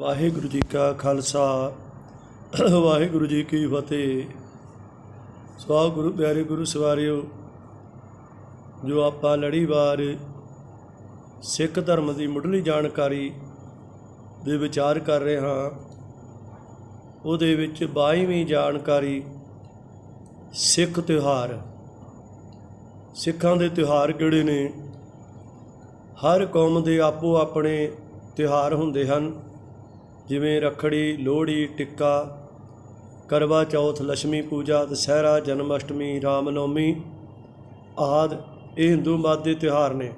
ਵਾਹਿਗੁਰੂ ਜੀ ਕਾ ਖਾਲਸਾ, ਵਾਹਿਗੁਰੂ ਜੀ ਕੀ ਫਤਿਹ। ਸਵਾ ਗੁਰੂ, ਪਿਆਰੇ ਗੁਰੂ ਸਵਾਰਿਓ, ਜੋ ਆਪਾਂ ਲੜੀਵਾਰ ਸਿੱਖ ਧਰਮ ਦੀ ਮੁੱਢਲੀ ਜਾਣਕਾਰੀ ਦੇ ਵਿਚਾਰ ਕਰ ਰਹੇ ਹਾਂ, ਉਹਦੇ ਵਿੱਚ 22ਵੀਂ ਜਾਣਕਾਰੀ, ਸਿੱਖ ਤਿਉਹਾਰ। ਸਿੱਖਾਂ ਦੇ ਤਿਉਹਾਰ ਕਿਹੜੇ ਨੇ? ਹਰ ਕੌਮ ਦੇ ਆਪੋ ਆਪਣੇ ਤਿਉਹਾਰ ਹੁੰਦੇ ਹਨ। ਜਿਵੇਂ ਰੱਖੜੀ, ਲੋਹੜੀ, ਟਿੱਕਾ, ਕਰਵਾ ਚੌਥ ਲక్ష్ਮੀ ਪੂਜਾ, ਦਸਹਿਰਾ ਜਨਮ ਅਸ਼ਟਮੀ ਰਾਮ ਨੌਮੀ ਆਦ ਇਹ ਹਿੰਦੂ ਮਤ ਦੇ ਤਿਉਹਾਰ ਨੇ।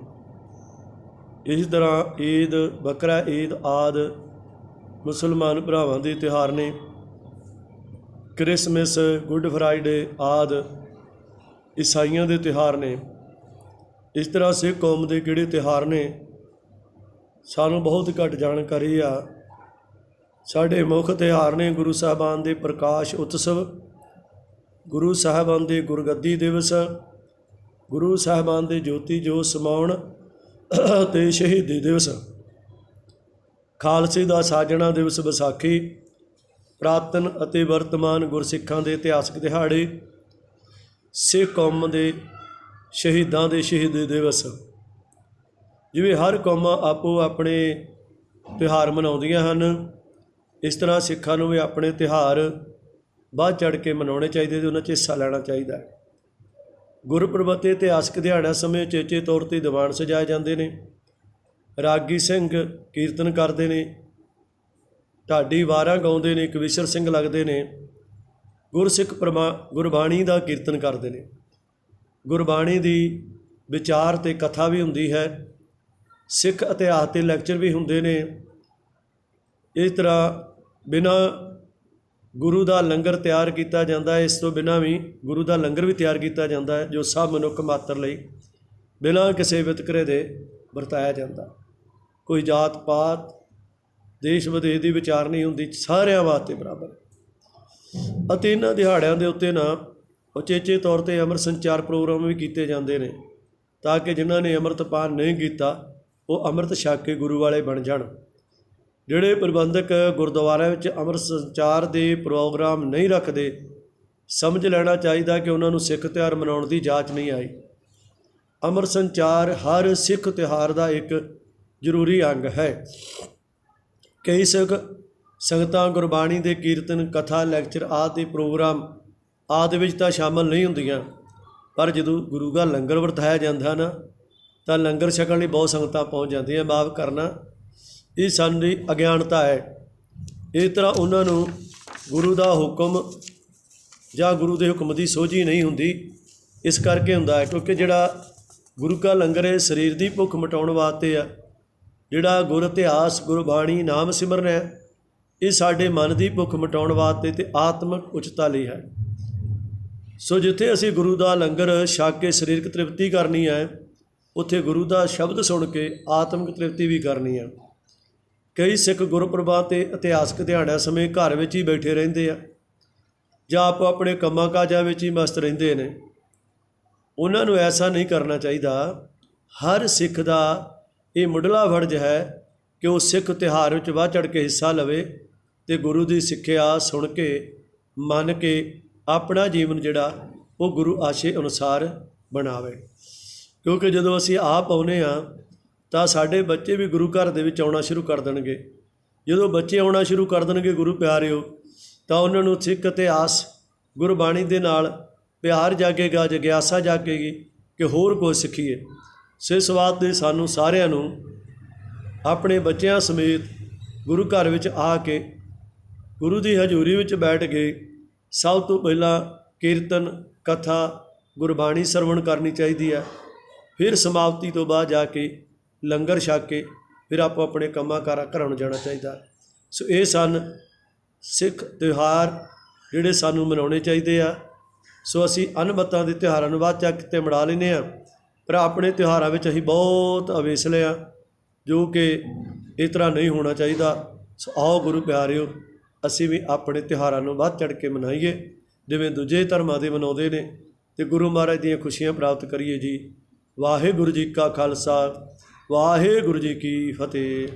ਇਸ ਤਰ੍ਹਾਂ ਈਦ, ਬਕਰਾ ਈਦ ਆਦ ਮੁਸਲਮਾਨ ਭਰਾਵਾਂ ਦੇ ਤਿਉਹਾਰ ਨੇ। ਕ੍ਰਿਸਮਸ, ਗੁੱਡ ਫਰਾਈਡੇ ਆਦ ਈਸਾਈਆਂ ਦੇ ਤਿਉਹਾਰ ਨੇ। ਇਸ ਤਰ੍ਹਾਂ ਸਿੱਖ ਕੌਮ ਦੇ ਕਿਹੜੇ ਤਿਉਹਾਰ ਨੇ? ਸਾਨੂੰ ਬਹੁਤ ਘੱਟ ਜਾਣਕਾਰੀ ਆ। ਸਾਡੇ ਮੁੱਖ ਤਿਉਹਾਰ ਨੇ ਗੁਰੂ ਸਾਹਿਬਾਨ ਦੇ ਪ੍ਰਕਾਸ਼ ਉਤਸਵ, ਗੁਰੂ ਸਾਹਿਬਾਨ ਦੇ ਗੁਰਗੱਦੀ ਦਿਵਸ, ਗੁਰੂ ਸਾਹਿਬਾਨ ਦੇ ਜੋਤੀ ਜੋਤ ਸਮਾਉਣ ਤੇ ਸ਼ਹੀਦੀ ਦਿਵਸ, ਖਾਲਸੇ ਦਾ ਸਾਜਣਾ ਦਿਵਸ ਵਿਸਾਖੀ, ਪ੍ਰਾਤਨ ਅਤੇ ਵਰਤਮਾਨ ਗੁਰਸਿੱਖਾਂ ਦੇ ਇਤਿਹਾਸਕ ਦਿਹਾੜੇ, ਸਿੱਖ ਕੌਮ ਦੇ ਸ਼ਹੀਦਾਂ ਦੇ ਸ਼ਹੀਦੀ ਦਿਵਸ। ਜਿਵੇਂ ਹਰ ਕੌਮਾਂ ਆਪੋ ਆਪਣੇ ਤਿਉਹਾਰ ਮਨਾਉਂਦੀਆਂ ਹਨ ਇਸ ਤਰ੍ਹਾਂ ਸਿੱਖਾਂ ਨੂੰ ਵੀ ਆਪਣੇ ਤਿਉਹਾਰ ਬਾਅਦ ਚੜ ਕੇ ਮਨਾਉਣੇ ਚਾਹੀਦੇ ਤੇ ਉਹਨਾਂ 'ਚ ਹਿੱਸਾ ਲੈਣਾ ਚਾਹੀਦਾ ਹੈ। ਗੁਰਪੁਰਬ 'ਤੇ ਇਤਿਹਾਸਕ ਦਿਹਾੜਿਆਂ ਸਮੇਂ ਚੇਚੇ ਤੌਰ ਤੇ ਦੀਵਾਨ ਸਜਾਏ ਜਾਂਦੇ ਨੇ। ਰਾਗੀ ਸਿੰਘ ਕੀਰਤਨ ਕਰਦੇ ਨੇ। ਢਾਡੀ ਵਾਰਾਂ ਗਾਉਂਦੇ ਨੇ ਕਵਿਸ਼ਰ ਸਿੰਘ ਲੱਗਦੇ ਨੇ। ਗੁਰਸਿੱਖ ਪ੍ਰਮਾ, ਗੁਰਬਾਣੀ ਦਾ ਕੀਰਤਨ ਕਰਦੇ ਨੇ। ਗੁਰਬਾਣੀ ਦੀ ਵਿਚਾਰ ਤੇ ਕਥਾ ਵੀ ਹੁੰਦੀ ਹੈ। ਸਿੱਖ ਇਤਿਹਾਸ ਤੇ ਲੈਕਚਰ ਵੀ ਹੁੰਦੇ ਨੇ। ਇਸ ਤਰ੍ਹਾਂ ਬਿਨਾ ਗੁਰੂ ਦਾ ਲੰਗਰ ਤਿਆਰ ਕੀਤਾ ਜਾਂਦਾ ਹੈ, ਇਸ ਤੋਂ ਬਿਨਾ ਵੀ ਗੁਰੂ ਦਾ ਲੰਗਰ ਵੀ ਤਿਆਰ ਕੀਤਾ ਜਾਂਦਾ ਹੈ, ਜੋ ਸਭ ਮਨੁੱਖ ਮਾਤਰ ਲਈ ਬਿਨਾ ਕਿਸੇ ਵਿਤਕਰੇ ਦੇ ਵਰਤਾਇਆ ਜਾਂਦਾ। ਕੋਈ ਜਾਤ ਪਾਤ, ਦੇਸ਼ ਵਿਦੇਸ਼ ਦੀ ਵਿਚਾਰ ਨਹੀਂ ਹੁੰਦੀ, ਸਾਰਿਆਂ ਵਾਸਤੇ ਬਰਾਬਰ ਅਤੇ ਇਹਨਾਂ ਦਿਹਾੜਿਆਂ ਦੇ ਉੱਤੇ ਨਾ ਉਚੇਚੇ ਤੌਰ ਤੇ ਅਮਰ ਸੰਚਾਰ ਪ੍ਰੋਗਰਾਮ ਵੀ ਕੀਤੇ ਜਾਂਦੇ ਨੇ, ਤਾਂ ਕਿ ਜਿਨ੍ਹਾਂ ਨੇ ਅੰਮ੍ਰਿਤਪਾਨ ਨਹੀਂ ਕੀਤਾ, ਉਹ ਅੰਮ੍ਰਿਤ ਛਕ ਕੇ ਗੁਰੂ ਵਾਲੇ ਬਣ ਜਾਣ। ਜਿਹੜੇ ਪ੍ਰਬੰਧਕ ਗੁਰਦੁਆਰਿਆਂ ਵਿੱਚ ਅੰਮ੍ਰਿਤ ਸੰਚਾਰ ਦੇ ਪ੍ਰੋਗਰਾਮ ਨਹੀਂ ਰੱਖਦੇ, ਸਮਝ ਲੈਣਾ ਚਾਹੀਦਾ ਕਿ ਉਹਨਾਂ ਨੂੰ ਸਿੱਖ ਤਿਉਹਾਰ ਮਨਾਉਣ ਦੀ ਜਾਂਚ ਨਹੀਂ ਆਈ। ਅੰਮ੍ਰਿਤ ਸੰਚਾਰ ਹਰ ਸਿੱਖ ਤਿਉਹਾਰ ਦਾ ਇੱਕ ਜ਼ਰੂਰੀ ਅੰਗ ਹੈ। ਕਈ ਸਿੱਖ ਸੰਗਤਾਂ ਗੁਰਬਾਣੀ ਦੇ ਕੀਰਤਨ, ਕਥਾ, ਲੈਕਚਰ ਆਦਿ ਦੇ ਪ੍ਰੋਗਰਾਮ ਆਦਿ ਵਿੱਚ ਤਾਂ ਸ਼ਾਮਲ ਨਹੀਂ ਹੁੰਦੀਆਂ, ਪਰ ਜਦੋਂ ਗੁਰੂ ਦਾ ਲੰਗਰ ਵਰਤਾਇਆ ਜਾਂਦਾ ਨਾ, ਤਾਂ ਲੰਗਰ ਛਕਣ ਲਈ ਬਹੁਤ ਸੰਗਤਾਂ ਪਹੁੰਚ ਜਾਂਦੀਆਂ, ਮਾਫ ਕਰਨਾ। ਇਹ ਸਾਡੀ ਅਗਿਆਨਤਾ ਹੈ। ਇਸ ਤਰ੍ਹਾਂ ਉਹਨਾਂ ਨੂੰ ਗੁਰੂ ਦਾ ਹੁਕਮ ਜਾਂ ਗੁਰੂ ਦੇ ਹੁਕਮ ਦੀ ਸੋਝੀ ਨਹੀਂ ਹੁੰਦੀ। ਇਸ ਕਰਕੇ ਹੁੰਦਾ ਹੈ ਕਿਉਂਕਿ ਜਿਹੜਾ ਗੁਰੂ ਕਾ ਲੰਗਰ ਹੈ, ਸਰੀਰ ਦੀ ਭੁੱਖ ਮਿਟਾਉਣ ਵਾਸਤੇ ਆ, ਜਿਹੜਾ ਗੁਰ ਇਤਿਹਾਸ ਗੁਰਬਾਣੀ ਨਾਮ ਸਿਮਰਨ ਹੈ, ਇਹ ਸਾਡੇ ਮਨ ਦੀ ਭੁੱਖ ਮਿਟਾਉਣ ਵਾਸਤੇ ਤੇ ਆਤਮਿਕ ਉਚਤਾ ਲਈ ਹੈ। ਸੋ ਜਿੱਥੇ ਅਸੀਂ ਗੁਰੂ ਦਾ ਲੰਗਰ ਛਕ ਕੇ ਸਰੀਰਕ ਤ੍ਰਿਪਤੀ ਕਰਨੀ ਹੈ, ਉੱਥੇ ਗੁਰੂ ਦਾ ਸ਼ਬਦ ਸੁਣ ਕੇ ਆਤਮਿਕ ਤ੍ਰਿਪਤੀ ਵੀ ਕਰਨੀ ਹੈ। ਕਈ ਸਿੱਖ ਗੁਰਪੁਰਬਾਂ ਤੇ ਇਤਿਹਾਸਕ ਦਿਹਾੜਿਆਂ ਸਮੇਂ ਘਰ ਵਿੱਚ ਹੀ ਬੈਠੇ ਰਹਿੰਦੇ ਆ ਜਾਂ ਆਪੋ ਆਪਣੇ ਕੰਮਾਂ ਕਾਜਾਂ ਵਿੱਚ ਹੀ ਮਸਤ ਰਹਿੰਦੇ ਨੇ। ਉਹਨਾਂ ਨੂੰ ਐਸਾ ਨਹੀਂ ਕਰਨਾ ਚਾਹੀਦਾ, ਹਰ ਸਿੱਖ ਦਾ ਇਹ ਮੁੱਢਲਾ ਫਰਜ਼ ਹੈ ਕਿ ਉਹ ਸਿੱਖ ਤਿਉਹਾਰ ਵਿੱਚ ਵੱਧ ਚੜ ਕੇ ਹਿੱਸਾ ਲਵੇ ਤੇ ਗੁਰੂ ਦੀ ਸਿੱਖਿਆ ਸੁਣ ਕੇ, ਮੰਨ ਕੇ ਆਪਣਾ ਜੀਵਨ ਜਿਹੜਾ ਉਹ ਗੁਰੂ ਆਸ਼ੇ ਅਨੁਸਾਰ ਬਣਾਵੇ। ਕਿਉਂਕਿ ਜਦੋਂ ਅਸੀਂ ਆਪ ਆਉਨੇ ਆ ਤਾਂ ਸਾਡੇ ਬੱਚੇ ਵੀ ਗੁਰੂ ਘਰ ਦੇ ਵਿੱਚ ਆਉਣਾ ਸ਼ੁਰੂ ਕਰ ਦੇਣਗੇ। ਜਦੋਂ ਬੱਚੇ ਆਉਣਾ ਸ਼ੁਰੂ ਕਰ ਦੇਣਗੇ ਗੁਰੂ ਪਿਆਰਿਓ, ਤਾਂ ਉਹਨਾਂ ਨੂੰ ਸਿੱਖ ਇਤਿਹਾਸ ਗੁਰਬਾਣੀ ਦੇ ਨਾਲ ਪਿਆਰ ਜਾਗੇਗਾ, ਜਗਿਆਸਾ ਜਾਗੇਗੀ ਕਿ ਹੋਰ ਕੁਝ ਸਿੱਖੀਏ। ਸੋ ਇਸ ਬਾਤ ਦੇ ਸਾਨੂੰ ਸਾਰਿਆਂ ਨੂੰ ਆਪਣੇ ਬੱਚਿਆਂ ਸਮੇਤ ਗੁਰੂ ਘਰ ਵਿੱਚ ਆ ਕੇ ਗੁਰੂ ਦੀ ਹਜ਼ੂਰੀ ਵਿੱਚ ਬੈਠ ਕੇ ਸਭ ਤੋਂ ਪਹਿਲਾਂ ਕੀਰਤਨ, ਕਥਾ, ਗੁਰਬਾਣੀ ਸਰਵਣ ਕਰਨੀ ਚਾਹੀਦੀ ਹੈ। ਫਿਰ ਸਮਾਪਤੀ ਤੋਂ ਬਾਅਦ ਜਾ ਕੇ ਲੰਗਰ ਛਕ ਕੇ ਫਿਰ ਆਪੋ ਆਪਣੇ ਕੰਮਾਂ ਕਾਰਾਂ ਘਰਾਂ ਨੂੰ ਜਾਣਾ ਚਾਹੀਦਾ। ਸੋ ਇਹ ਸਨ ਸਿੱਖ ਤਿਉਹਾਰ ਜਿਹੜੇ ਸਾਨੂੰ ਮਨਾਉਣੇ ਚਾਹੀਦੇ ਆ। ਸੋ ਅਸੀਂ ਅਨਬਤਾਂ ਦੇ ਤਿਉਹਾਰਾਂ ਨੂੰ ਬਾਅਦ ਚੱਕ ਤੇ ਮੜਾ ਲੈਨੇ ਆ। ਪਰ ਆਪਣੇ ਤਿਉਹਾਰਾਂ ਵਿੱਚ ਅਸੀਂ ਬਹੁਤ ਅਵੇਸਲੇ ਆ, ਜੋ ਕਿ ਇਸ ਤਰ੍ਹਾਂ ਨਹੀਂ ਹੋਣਾ ਚਾਹੀਦਾ। ਸੋ ਆਓ ਗੁਰੂ ਪਿਆਰਿਓ, ਅਸੀਂ ਵੀ ਆਪਣੇ ਤਿਉਹਾਰਾਂ ਨੂੰ ਵੱਧ ਚੜ ਕੇ ਮਨਾਈਏ। ਜਿਵੇਂ ਦੂਜੇ ਧਰਮਾਂ ਦੇ ਮਨਾਉਂਦੇ ਨੇ, ਤੇ ਗੁਰੂ ਮਹਾਰਾਜ ਦੀਆਂ ਖੁਸ਼ੀਆਂ ਪ੍ਰਾਪਤ ਕਰੀਏ ਜੀ। ਵਾਹਿਗੁਰੂ ਜੀ ਕਾ ਖਾਲਸਾ ਵਾਹਿਗੁਰੂ ਜੀ ਕੀ ਫਤਿਹ।